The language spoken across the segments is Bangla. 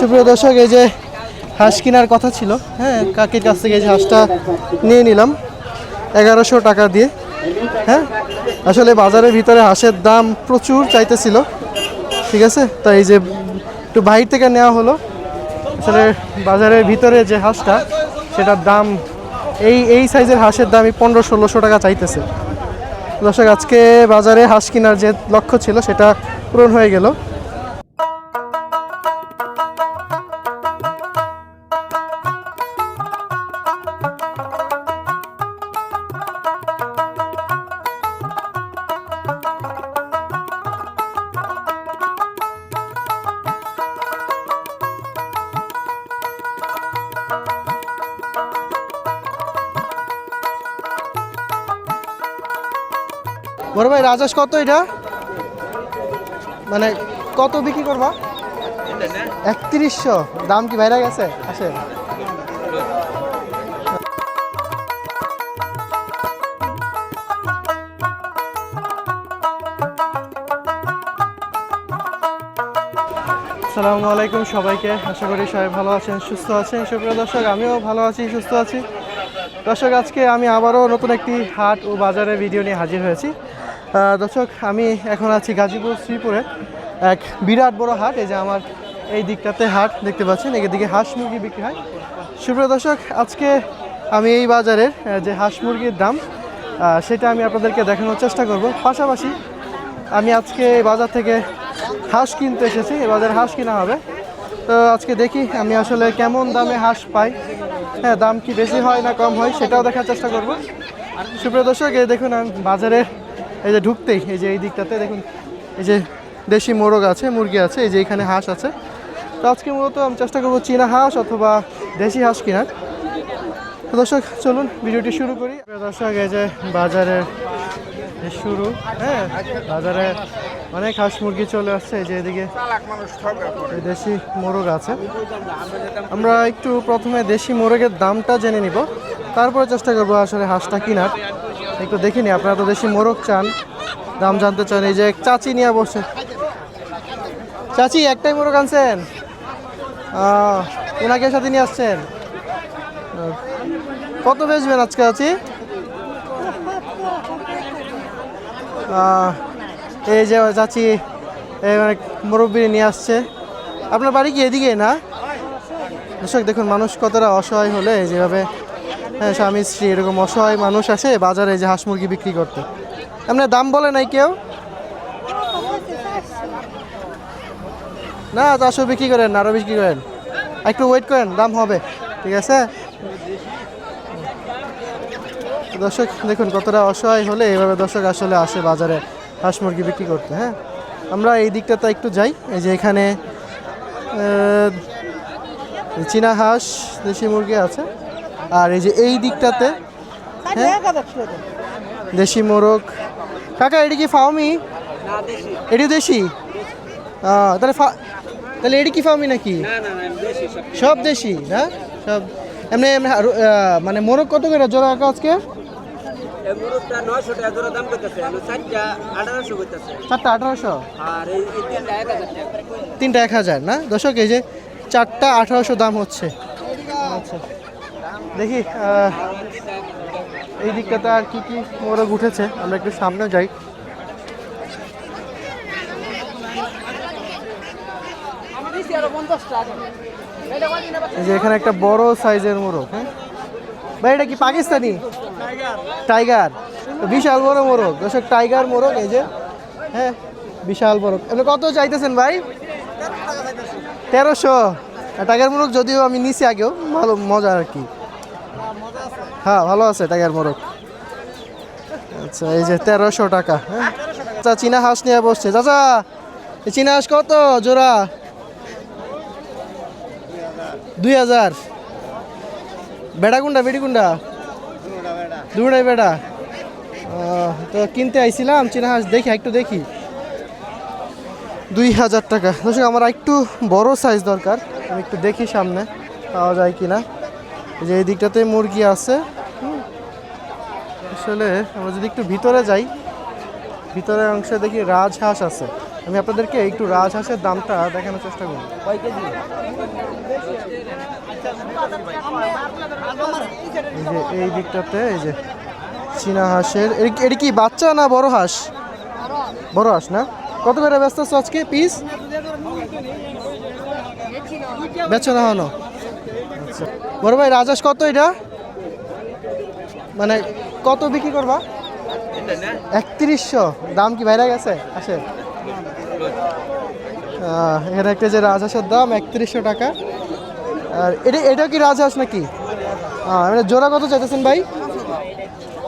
সুপ্রিয় দর্শক, এই যে হাঁস কেনার কথা ছিল হ্যাঁ কাকির কাছ থেকে এই যে হাঁসটা নিয়ে নিলাম, এগারোশো টাকা দিয়ে হ্যাঁ আসলে বাজারের ভিতরে হাঁসের দাম প্রচুর চাইতেছিল, ঠিক আছে? তাই এই যে একটু বাইর থেকে নেওয়া হলো, আসলে বাজারের ভিতরে যে হাঁসটা, সেটার দাম, এই এই সাইজের হাঁসের দামই পনেরো ষোলোশো টাকা চাইতেছে। দর্শক, আজকে বাজারে হাঁস কেনার যে লক্ষ্য ছিল, সেটা পূরণ হয়ে গেল। ভাই কত এটা? মানে কত বিক্রি করবা? একত্রিশশো। দাম কি বাইরে গেছে? আসে। আসসালামু আলাইকুম সবাইকে। আশা করি সবাই ভালো আছেন, সুস্থ আছেন। সুপ্রিয় দর্শক, আমিও ভালো আছি, সুস্থ আছি। দর্শক, আজকে আমি আবারও নতুন একটি হাট ও বাজারের ভিডিও নিয়ে হাজির হয়েছি। দর্শক, আমি এখন আছি গাজীপুর শ্রীপুরে, এক বিরাট বড় হাট, এই যে আমার এই দিকটাতে হাট দেখতে পাচ্ছেন, এদিকে হাঁস মুরগি বিক্রি হয়। সুপ্রিয় দর্শক, আজকে আমি এই বাজারের যে হাঁস মুরগির দাম সেটা আমি আপনাদেরকে দেখানোর চেষ্টা করব। পাশাপাশি আমি আজকে এই বাজার থেকে হাঁস কিনতে এসেছি এই বাজারে হাঁস কিনা হবে। তো আজকে দেখি আমি আসলে কেমন দামে হাঁস পাই। হ্যাঁ দাম কি বেশি হয় না কম হয়, সেটাও দেখার চেষ্টা করব। সুপ্রিয় দর্শক, এই দেখুন, আমি বাজারে এই যে ঢুকতেই, এই যে এই দিকটাতে দেখুন, এই যে দেশি মোরগ আছে, মুরগি আছে, এই যে এখানে হাঁস আছে। তো আজকে মূলত আমি চেষ্টা করব চীনা হাঁস অথবা দেশি হাঁস কেনার। তো দর্শক, চলুন ভিডিওটি শুরু করি। দর্শক, এই যে বাজারের এই শুরু হ্যাঁ বাজারে অনেক হাঁস মুরগি চলে আসছে, এই যে এদিকে দেশি মোরগ আছে। আমরা একটু প্রথমে দেশি মোরগের দামটা জেনে নিব, তারপরে চেষ্টা করব আসলে হাঁসটা কেনার। একটু দেখিনি আপনারা তো দেশি মোরগ চান, দাম জানতে চান, এই যে চাচি নিয়ে বসে। চাচি, একটাই মোরগ আনছেন? ওনাকে সাথে নিয়ে আসছেন? কত বেচবেন আজকে আছি এই যে চাচি অনেক মুরব্বী নিয়ে আসছে। আপনার বাড়ি কি এদিকে না? দর্শক, দেখুন, মানুষ কতটা অসহায় হলে যেভাবে হ্যাঁ স্বামী, স্ত্রী, এরকম অসহায় মানুষ আসে বাজারে যে হাঁস মুরগি বিক্রি করতে। আপনার দাম বলে নাই কেউ? না চারশো বিক্রি করেন আরও বিক্রি করেন। একটু ওয়েট করেন, দাম হবে, ঠিক আছে? দর্শক, দেখুন কতটা অসহায় হলে এভাবে দর্শক আসলে আসে বাজারে হাঁস মুরগি বিক্রি করতে হ্যাঁ? আমরা এই দিকটাতে একটু যাই, এই যে এখানে চীনা হাঁস, দেশি মুরগি আছে। আর এই যে এই দিকটাতে হ্যাঁ? দেশি মোরগ। কাকা এটি কি ফাউমি এটি দেশি? তাহলে ফা- তাহলে এটি কি ফাউমি নাকি? সব। দেশি না? সব এমনি এমনি মানে মোরগ কত করে জোড়া কাকা আজকে? তিনটা এক হাজার তিনটা এক হাজার না? দর্শক এই যে চারটা আঠারোশো দাম হচ্ছে। আচ্ছা। দেখি এই দিকটাতে আর কি কি মোরগ উঠেছে, আমরা একটু সামনে যাই। যে এখানে একটা বড় সাইজের মোরগ হ্যাঁ? ভাই, এটা কি পাকিস্তানি? টাইগার। বিশাল বড় মোরগ, দর্শক, টাইগার মোরগ, এই যে হ্যাঁ বিশাল বড়। আপনি কত চাইতেছেন ভাই? তেরোশো। টাইগার মোরগ যদিও আমি নিছি আগেও, ভালো মজা আর কি। হ্যাঁ ভালো আছে টাইগার মোরগ আচ্ছা এই যে তেরোশো টাকা হ্যাঁ? আচ্ছা চীনা হাঁস নিয়ে বসছে। চাচা, এই চীনা হাঁস কত জোড়া? দুই হাজার। বেড়া কোনটা বেড়ি কোনটা দুটাই বেড়া। তো কিনতে আইছিলাম চীনা হাঁস, দেখি, একটু দেখি। দুই হাজার টাকা। আমার একটু বড় সাইজ দরকার, আমি একটু দেখি সামনে, পাওয়া যায় কি না যে এই দিকটাতে মুরগি আছে। আসলে আমরা যদি একটু ভিতরে যাই ভিতরের অংশে দেখি রাজহাঁস আছে। আমি আপনাদেরকে একটু রাজহাঁসের দামটা দেখানোর চেষ্টা করব। এই যে এই দিকটাতে এই যে চীনা হাঁসের এর- এটা কি বাচ্চা না বড় হাঁস? বড় হাঁস না? কত করে ব্যস্ত আছো আজকে পিস? বেচো না হনো আচ্ছা বড় ভাই, রাজহাঁস কত এটা? মানে কত বিক্রি করবা? একত্রিশশো। দাম কি বাইরে গেছে? আসে। এখানে একটা যে রাজহাঁসের দাম, একত্রিশশো টাকা। আর এটা এটা কি রাজহাঁস নাকি? হ্যাঁ জোড়া কত চাইতেছেন ভাই?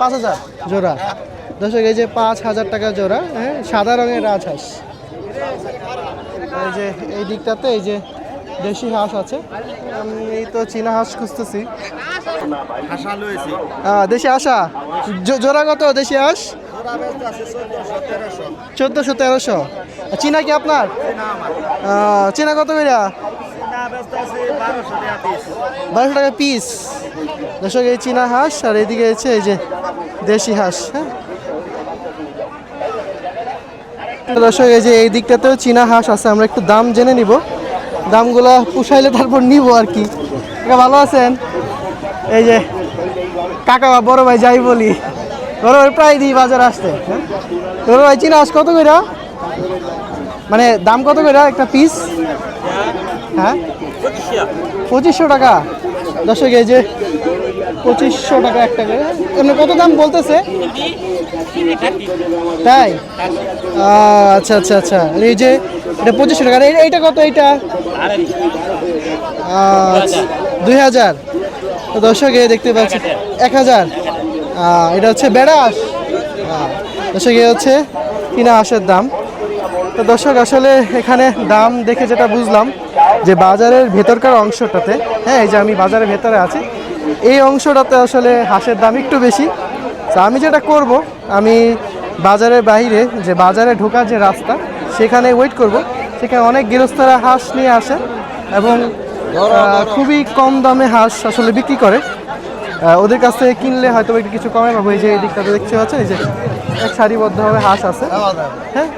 পাঁচ হাজার। জোড়া। দর্শক, এই যে পাঁচ হাজার টাকা জোড়া হ্যাঁ সাদা রঙের রাজহাঁস। এই যে, এই দিকটাতে, এই যে দেশি হাঁস আছে। আমি এই তো চীনা হাঁস খুঁজতেছি। আহ, দেশি হাঁসা। জো- জোড়া কত দেশি হাঁস? চোদ্দোশো তেরোশো। চীনা কি আপনার? চীনা কত বেরা বারোশো টাকা পিস দর্শক এই চীনা হাঁস আর এদিকে হচ্ছে এই যে দেশি হাঁস হ্যাঁ? দর্শক এই যে এই দিকটাতেও চীনা হাঁস আছে আমরা একটু দাম জেনে নিব। দামগুলো পুষাইলে তারপর নিব আর কি। ভালো আছেন? এই যে, কাকা বড় ভাই যাই বলি। বড় ভাই প্রায় দিই বাজার আসতে হ্যাঁ? বড় ভাই, চীনা হাঁস কত করে মানে দাম কত করে একটা পিস হ্যাঁ? পঁচিশশো টাকা। দর্শক, এই যে পঁচিশশো টাকা একটা করে। এমনি কত দাম বলতেছে? তাই? আচ্ছা আচ্ছা আচ্ছা। এই যে, এটা পঁচিশশো টাকা। এই- এইটা কত এইটা? দুই হাজার। দর্শক এই দেখতে পাচ্ছি, এক হাজার। এটা হচ্ছে বেড়াস দর্শক এই হচ্ছে কিনা হাঁসের দাম। তো দর্শক, আসলে এখানে দাম দেখে যেটা বুঝলাম, যে বাজারের ভেতরকার অংশটাতে হ্যাঁ এই যে আমি বাজারের ভেতরে আছি, এই অংশটাতে আসলে হাঁসের দাম একটু বেশি। তো আমি যেটা করব, আমি বাজারের বাইরে যে বাজারে ঢোকার যে রাস্তা, সেখানে ওয়েট করব। সেখানে অনেক গৃহস্থরা হাঁস নিয়ে আসে এবং খুবই কম দামে হাঁস আসলে বিক্রি করে। ওদের কাছ থেকে কিনলে হয়তো একটু কিছু কমে পাবো এই যে এই দিকটাতে দেখতে পাচ্ছেন এই যে এক সারিবদ্ধভাবে হাঁস আছে। হ্যাঁ?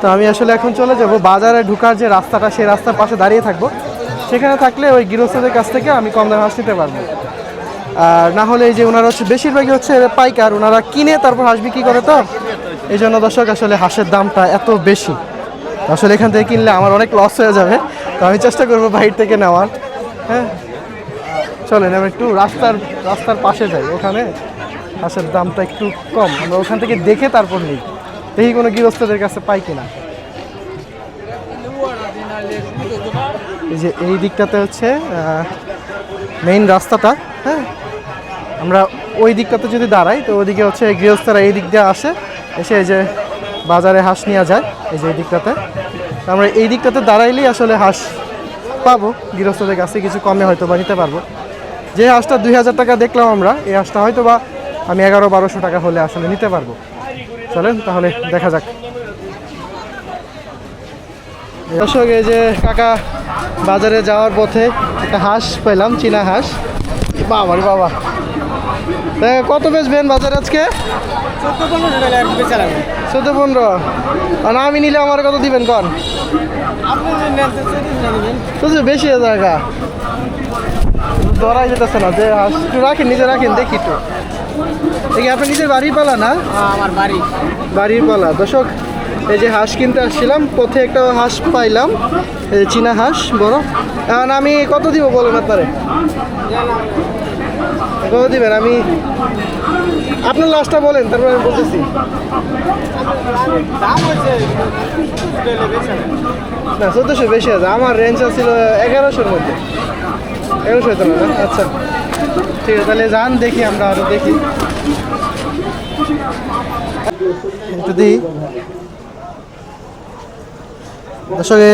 তো আমি আসলে এখন চলে যাব। বাজারে ঢোকার যে রাস্তাটা সেই রাস্তার পাশে দাঁড়িয়ে থাকব। সেখানে থাকলে ওই গৃহস্থদের কাছ থেকে আমি কম দামে হাঁস নিতে পারব। আর না হলে এই যে ওনারা হচ্ছে বেশিরভাগই হচ্ছে পাইকার। ওনারা কিনে তারপর হাঁস বিক্রি করে তো। এই জন্য দর্শক আসলে হাঁসের দামটা এত বেশি। আসলে এখান থেকে কিনলে আমার অনেক লস হয়ে যাবে, তো আমি চেষ্টা করব বাইরে থেকে নেওয়ার। হ্যাঁ? চলেন আমি একটু রাস্তার রাস্তার পাশে যাই। ওখানে হাঁসের দামটা একটু কম। আমরা ওখান থেকে দেখে তারপর নিই। দেখি কোনো গৃহস্থদের কাছে পাই কিনা। এই যে এই দিকটাতে হচ্ছে মেইন রাস্তাটা হ্যাঁ? আমরা ওই দিকটাতে যদি দাঁড়াই, তো ওইদিকে হচ্ছে গৃহস্থরা এই দিক দিয়ে আসে, এসে এই যে বাজারে হাঁস নেওয়া যায়। এই যে এই দিকটাতে। আমরা এই দিকটাতে দাঁড়াইলেই আসলে হাঁস পাবো। গৃহস্থদের কাছে কিছু কমে হয়তো বা নিতে পারব। যে হাঁসটা দুই হাজার টাকা দেখলাম আমরা, এই হাঁসটা হয়তো বা আমি এগারো বারোশো টাকা হলে আসলে নিতে পারব। চলেন তাহলে দেখা যাক। দর্শক, এই যে কাকা বাজারে যাওয়ার পথে একটা হাঁস পেলাম, চীনা হাঁস। বাবা বাবা। কত বেচবেন বাজারে আজকে? চোদ্দ পনেরো। আর আমি নিলে আমার কত দিবেন কন? বেশি হয়ে জায়গা ধরাই যেতেছে না যে একটু রাখেন নিজে রাখেন দেখি একটু। দেখি আপনার নিজের বাড়ির পালা না? আমার বাড়ি। বাড়ির পালা। দর্শক এই যে হাঁস কিনতে আসছিলাম পথে একটা হাঁস পাইলাম এই যে চীনা হাঁস বড়। এখন আমি কত দিব বলেন আপনারে? কত দিবেন, আমি আপনার লাস্টটা বলেন, তারপর আমি বলতেছি। না, চোদ্দোশো বেশি আছে, আমার রেঞ্জ ছিল এগারোশোর মধ্যে। এগারোশো হতো না? আচ্ছা। ঠিক আছে, তাহলে যান, দেখি আমরা আরও দেখি। যদি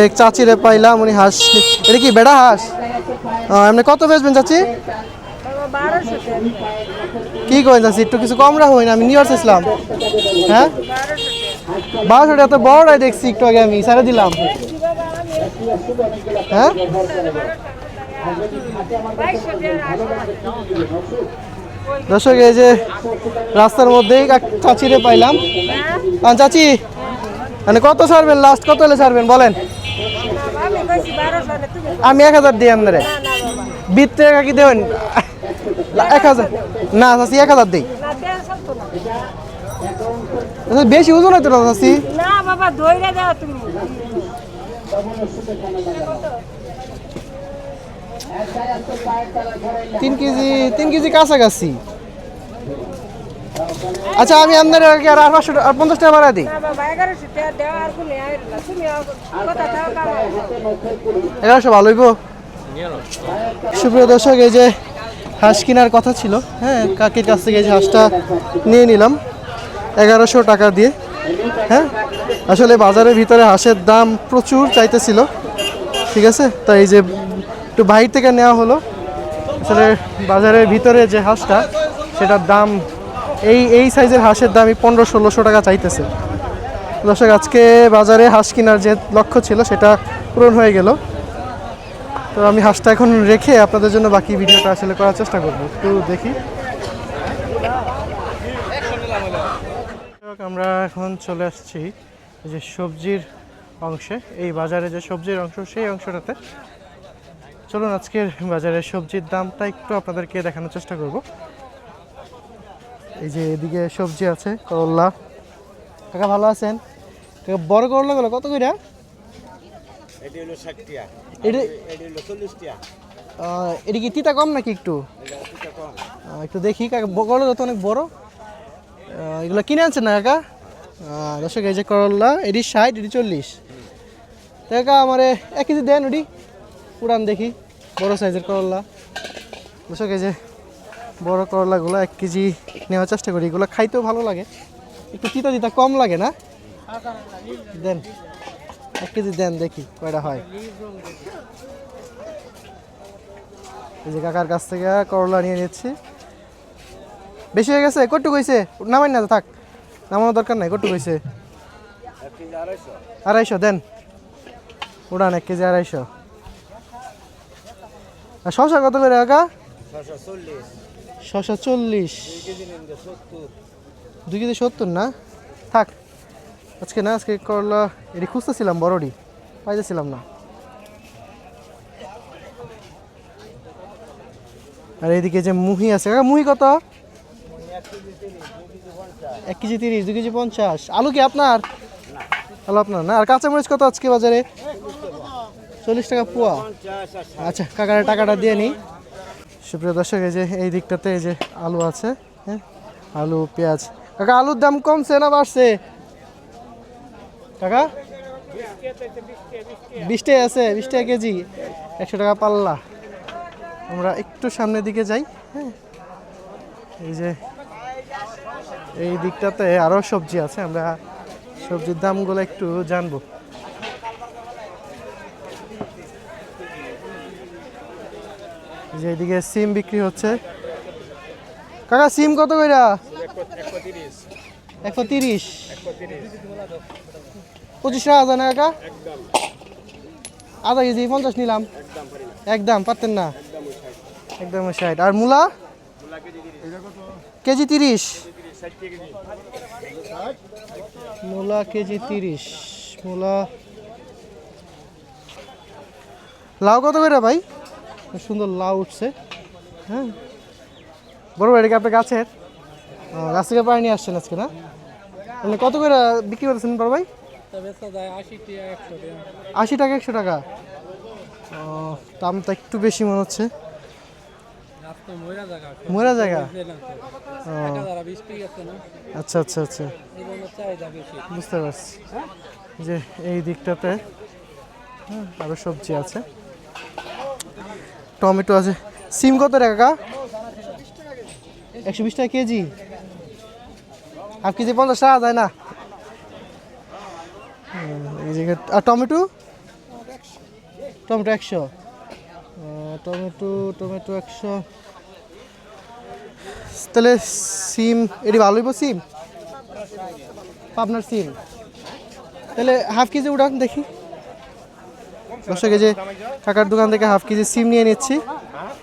এক চাচিরে পাইলাম, উনি হাঁস এটা কি বেড়া হাঁস? এমনি কত বেচবেন, চাচি? কি করেন চাচি একটু কিছু কম রাখো না আমি নিয়ে আসছিলাম হ্যাঁ? বারোশো এত বড়টাই দেখছি একটু আগে আমি সারে দিলাম। হ্যাঁ? দর্শক এই যে রাস্তার মধ্যেই চাচিরে পাইলাম। আহ, চাচি মানে কত ছাড়বেন? লাস্ট কত হলে ছাড়বেন? বলেন। আমি এক হাজার দিই আপনারে। টাকা কি দেবেন? এক হাজার। না চাষি এক হাজার দিই। বেশি ওজন হইতো না চাষি না বাবা ধইরা দাও তুমি। তিন কেজি তিন কেজি কাছাকাছি। আচ্ছা আমি আপনার আগে আর পাঁচশো আর পঞ্চাশ টাকা বাড়া দিই। আর এগারোশো ভালো হইব। সুপ্রিয় দর্শক এই যে হাঁস কেনার কথা ছিল। হ্যাঁ কাকির কাছ থেকে যে হাঁসটা নিয়ে নিলাম। এগারোশো টাকা দিয়ে। হ্যাঁ আসলে বাজারের ভিতরে হাঁসের দাম প্রচুর চাইতেছিল। ঠিক আছে? তাই এই যে একটু বাইরে থেকে নেওয়া হলো। আসলে বাজারের ভিতরে যে হাঁসটা, সেটার দাম, এই এই সাইজের হাঁসের দামই পনেরো, ষোলোশো টাকা চাইতেছে। দর্শক, আজকে বাজারে হাঁস কেনার যে লক্ষ্য ছিল, সেটা পূরণ হয়ে গেল। তো আমি হাঁসটা এখন রেখে আপনাদের জন্য বাকি ভিডিওটা আসলে করার চেষ্টা করব। একটু দেখি। আমরা এখন চলে আসছি যে সবজির অংশে, এই বাজারে যে সবজির অংশ, সেই অংশটাতে। চলুন আজকের বাজারে সবজির দামটা একটু আপনাদেরকে দেখানোর চেষ্টা করব। এই যে এদিকে সবজি আছে করল্লা কাকা ভালো আছেন? বড় করলাগুলো কত করে এটি হলো ষাট টিয়া। এটা এটি হলো চল্লিশ টিয়া। আহ, এটা কি তিতা কম নাকি একটু? একটু দেখি করলা তো অনেক বড়। এগুলো কিনে আনছেন না কাকা? দর্শক এই যে করল্লা এটি ষাট এটি চল্লিশ। কাকা আমার এক কেজি দেন ওটি। উড়ান দেখি বড় সাইজের করল্লা দর্শক এই যে বড় করলাগুলো এক কেজি নেওয়ার চেষ্টা করি। এগুলো খাইতেও ভালো লাগে। একটু তিতা তিতা কম লাগে না? দেন। এক কেজি দেন, দেখি কয়টা হয়। এই যে কাকার কাছ থেকে করলা নিয়ে নিচ্ছি। বেশি হয়ে গেছে? কটুক হয়েছে? নামাই না, থাক। নামানোর দরকার নাই এক কেজি আড়াইশো, দেন। উড়ান, এক কেজি আড়াইশো। আর শশা কত করে, কাকা? শশা চল্লিশ। দুই কেজি সত্তর না? থাক। আজকে না, আজকে করলা, এটি খুঁজতেছিলাম বড়ডি, পাইতেছিলাম না। আর এইদিকে যে মুহি আছে, কাকা, মুহি কত? এক কেজি তিরিশ দু কেজি পঞ্চাশ। আলু কি আপনার? আলু আপনার না? আর কাঁচামরিচ কত আজকে বাজারে? চল্লিশ টাকা পোয়া। আচ্ছা কাকার টাকাটা দিয়ে নিই সুপ্রিয় দর্শক, এই যে, এই দিকটাতে এই যে আলু আছে হ্যাঁ? আলু, পেঁয়াজ। কাকা, আলুর দাম কমছে না বাড়ছে? কাকা? বিশ আছে বিশ কেজি। একশো টাকা পাল্লা। আমরা একটু সামনের দিকে যাই হ্যাঁ? এই যে, এই দিকটাতে আরও সবজি আছে, আমরা সবজির দামগুলো একটু জানব। যে এদিকে সিম বিক্রি হচ্ছে। কাকা, সিম কত কইরা? একশো তিরিশ। পঁচিশ টাকা আছে না কাকা? আধা কেজি, পঞ্চাশ নিলাম। একদম পারতেন না? একদম ষাট। আর মূলা? কেজি তিরিশ। মূলা কেজি তিরিশ। মূলা। লাউ কত করে ভাই? সুন্দর লাউ উঠছে। হ্যাঁ। বড় ভাই, এটা আপনার গাছের? গাছ থেকে পাড়ে নিয়ে আসছেন আজকে, না? মানে কত করে বিক্রি করেছেন বড় ভাই? আশি টাকা একশো টাকা। ও, দামটা একটু বেশি মনে হচ্ছে। মরা জায়গা আচ্ছা আচ্ছা আচ্ছা। বুঝতে পারছি। যে এই দিকটাতে হ্যাঁ, আরও সবজি আছে। টমেটো আছে। সিম কত টাকা একশো বিশ টাকা কেজি। হাফ কেজি পঞ্চাশ টাকা যায় না? আর টমেটো? টমেটো একশো। টমেটো টমেটো একশো। তাহলে সিম, এটি ভালো হইব সিম? পাবনার সিম। তাহলে হাফ কেজি উঠান দেখি। দর্শক, এই যে কাকার দোকান থেকে হাফ কেজি সিম নিয়ে নিচ্ছি।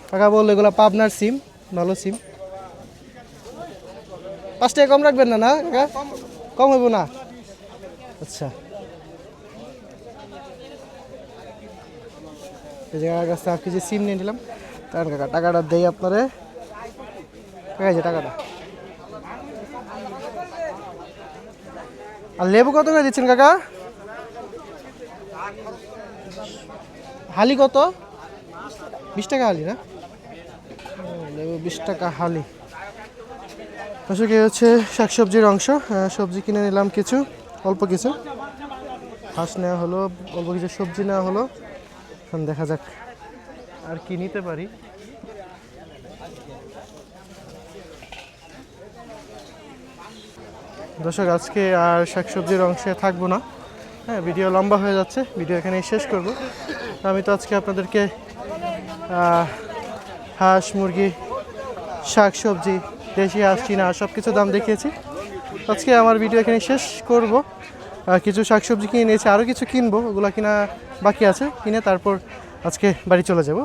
কাকা বলল, এগুলো পাবনার সিম, ভালো সিম। পাঁচ টাকা কম রাখবেন না না কাকা? কম হইব না? আচ্ছা। এই যে কাকার কাছ হাফ কেজি সিম নিয়ে নিলাম। তার কাকা টাকাটা দেই আপনারে। কাকা যে টাকাটা। আর লেবু কত করে দিচ্ছেন কাকা? হালি কত? বিশ টাকা হালি না? লেবু বিশ টাকা হালি। আসলে কি হচ্ছে শাকসবজির অংশ। আহ, সবজি কিনে নিলাম কিছু অল্প কিছু। হাঁস নেওয়া হলো অল্প কিছু সবজি নেওয়া হলো। এখন দেখা যাক আর কি নিতে পারি। দর্শক, আজকে আর শাকসবজির অংশে থাকব না। হ্যাঁ ভিডিও লম্বা হয়ে যাচ্ছে, ভিডিও এখানেই শেষ করব। আমি তো আজকে আপনাদেরকে হাঁস, মুরগি শাক সবজি দেশি হাঁস, চীনা সব কিছু দাম দেখিয়েছি। আজকে আমার ভিডিও এখানে শেষ করব। কিছু শাকসবজি কিনে নিয়েছি আরও কিছু কিনবো, ওগুলো কিনা বাকি আছে, কিনে তারপর আজকে বাড়ি চলে যাব।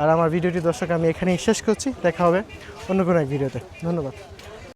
আর আমার ভিডিওটি দর্শক, আমি এখানেই শেষ করছি, দেখা হবে অন্য কোনো এক ভিডিওতে। ধন্যবাদ।